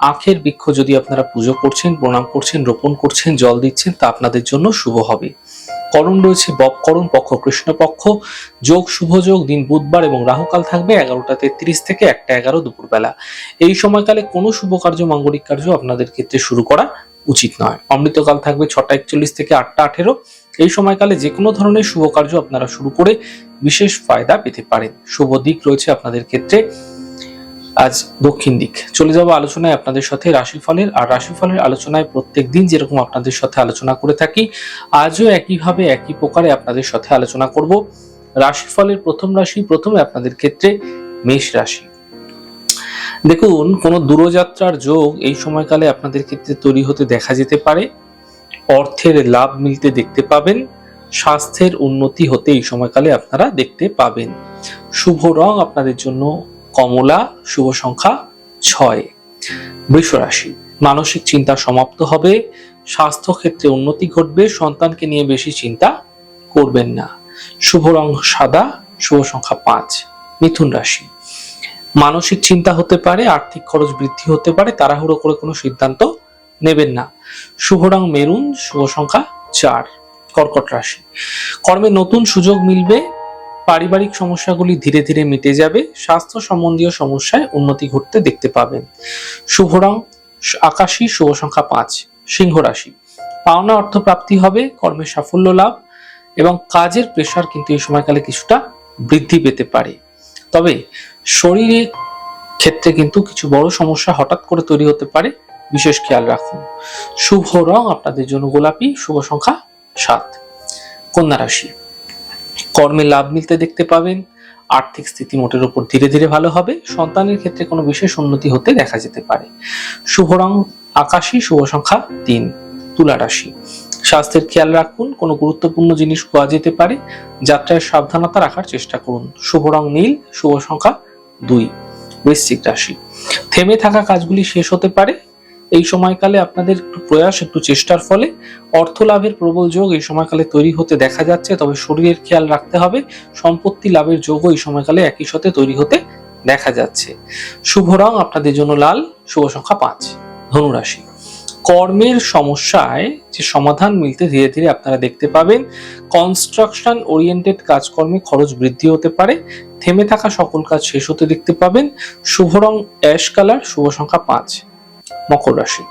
আখের বৃক্ষ যদি আপনারা পুজো করছেন, প্রণাম করছেন, রোপণ করছেন, জল দিচ্ছেন, তা আপনাদের জন্য শুভ হবে। করণ রয়েছে বপকরণ পক্ষ কৃষ্ণপক্ষ যোগ শুভ যোগ, দিন বুধবার এবং রাহুকাল থাকবে এগারোটা তেত্রিশ থেকে একটা এগারো দুপুরবেলা। এই সময়কালে কোনো শুভ কার্য, মাঙ্গলিক কার্য আপনাদের ক্ষেত্রে শুরু করা উচিত নয়। অমৃতকাল থাকবে ছটা একচল্লিশ থেকে আটটা আঠেরো। এই সময়কালে যে কোনো ধরনের শুভ কার্য আপনারা শুরু করে বিশেষ ফায়দা পেতে পারেন। শুভ দিক রয়েছে আপনাদের ক্ষেত্রে। আজ দক্ষিণ দিক। চলে যাব আলোচনায় আপনাদের সাথে রাশিফলের আর রাশিফলের আলোচনায় প্রত্যেক দিন যেরকম আপনাদের সাথে আলোচনা করে থাকি, আজও একইভাবে একই প্রকারে আপনাদের সাথে আলোচনা করব। রাশিফলের প্রথম রাশি, প্রথমে আপনাদের ক্ষেত্রে মেষ রাশি। দেখুন, কোনো দূরযাত্রার যোগ এই সময়কালে আপনাদের ক্ষেত্রে তৈরি হতে দেখা যেতে পারে। অর্থের লাভ মিলতে দেখতে পাবেন। স্বাস্থ্যের উন্নতি হতে এই সময়কালে আপনারা দেখতে পাবেন। শুভ রং আপনাদের জন্য কমলা, শুভ সংখ্যা ছয়। বৃষ রাশি, মানসিক চিন্তা সমাপ্ত হবে, স্বাস্থ্য ক্ষেত্রে উন্নতি ঘটবে, সন্তানকে নিয়ে বেশি চিন্তা করবেন না। শুভ রং সাদা, শুভ সংখ্যা পাঁচ। মিথুন রাশি, মানসিক চিন্তা হতে পারে, আর্থিক খরচ বৃদ্ধি হতে পারে, তাড়াহুড়ো করে কোনো সিদ্ধান্ত নেবেন না। শুভ রং মেরুন, শুভ সংখ্যা চার। কর্কট রাশি, কর্মে নতুন সুযোগ মিলবে পারিবারিক সমস্যাগুলি ধীরে ধীরে মিটে যাবে, স্বাস্থ্য সম্বন্ধীয় সমস্যায় উন্নতি ঘটতে দেখতে পাবেন। শুভ রং, আকাশী শুভ সংখ্যা পাঁচ, সিংহ রাশি। পাওনা অর্থ প্রাপ্তি হবে, কর্মে সাফল্য লাভ এবং কাজের প্রেশার কিন্তু এই সময়কালে কিছুটা বৃদ্ধি পেতে পারে। তবে শরীরে ক্ষেত্রে কিন্তু কিছু বড় সমস্যা হঠাৎ করে তৈরি হতে পারে, বিশেষ খেয়াল রাখুন। শুভ রং আপনাদের জন্য গোলাপি, শুভ সংখ্যা সাত। কন্যা রাশি। কর্মে লাভ মিলতে দেখতে পাবেন। আর্থিক স্থিতি মোটের উপর ধীরে ধীরে ভালো হবে। সন্তানের ক্ষেত্রে কোনো বিশেষ উন্নতি হতে দেখা যেতে পারে। শুভ রং আকাশী, শুভ সংখ্যা তিন, তুলা রাশি। স্বাস্থ্যের খেয়াল রাখুন, কোনো গুরুত্বপূর্ণ জিনিস পাওয়া যেতে পারে। যাত্রায় সাবধানতা রাখার চেষ্টা করুন। শুভ রং নীল, শুভ সংখ্যা দুই, বৃশ্চিক রাশি। থেমে থাকা কাজগুলি শেষ হতে পারে। এই সময়কালে আপনাদের একটু প্রয়াস, একটু চেষ্টার ফলে অর্থ লাভের প্রবল যোগ এই সময়কালে তৈরি হতে দেখা যাচ্ছে। তবে শরীরের খেয়াল রাখতে হবে, সম্পত্তি লাভের যোগও এই সময়কালে একই সাথে তৈরি হতে দেখা যাচ্ছে। শুভ রং আপনাদের জন্য লাল, শুভ সংখ্যা পাঁচ, ধনুরাশি। কর্মের সমস্যায় যে সমাধান মিলতে ধীরে ধীরে আপনারা দেখতে পাবেন কনস্ট্রাকশন ওরিয়েন্টেড কাজকর্মে খরচ বৃদ্ধি হতে পারে, থেমে থাকা সকল কাজ শেষ হতে দেখতে পাবেন, শুভ রং অ্যাশ কালার শুভ সংখ্যা পাঁচ। মকর রাশি।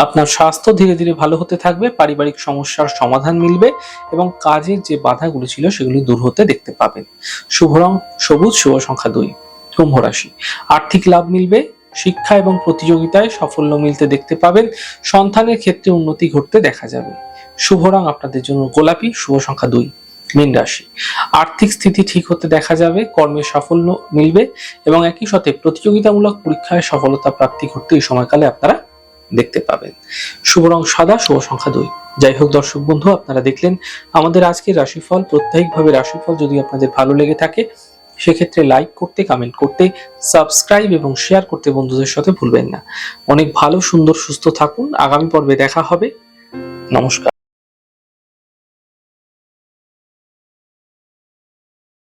আপনার স্বাস্থ্য ধীরে ধীরে ভালো হতে থাকবে, পারিবারিক সমস্যার সমাধান মিলবে এবং কাজের যে বাধাগুলো ছিল সেগুলি দূর হতে দেখতে পাবেন। শুভ রং, সবুজ, শুভ সংখ্যা দুই, কুম্ভ রাশি। আর্থিক লাভ মিলবে, শিক্ষা এবং প্রতিযোগিতায় সাফল্য মিলতে দেখতে পাবেন, সন্তানের ক্ষেত্রে উন্নতি ঘটতে দেখা যাবে। শুভ রং আপনাদের জন্য গোলাপি, শুভ সংখ্যা দুই। মীন রাশি। আর্থিক স্থিতি ঠিক হতে দেখা যাবে, কর্মে সাফল্য মিলবে এবং একই সাথে প্রতিযোগিতামূলক পরীক্ষায় সফলতা প্রাপ্তি করতে এই সময়কালে আপনারা দেখতে পাবেন। শুভ রং সাদা, শুভ সংখ্যা দুই। যাই হোক দর্শক বন্ধু, আপনারা দেখলেন আমাদের আজকের রাশিফল। প্রত্যেকভাবে রাশিফল যদি আপনাদের ভালো লেগে থাকে, সেক্ষেত্রে লাইক করতে, কমেন্ট করতে, সাবস্ক্রাইব এবং শেয়ার করতে বন্ধুদের সাথে ভুলবেন না। অনেক ভালো, সুন্দর, সুস্থ থাকুন। আগামী পর্বে দেখা হবে। নমস্কার।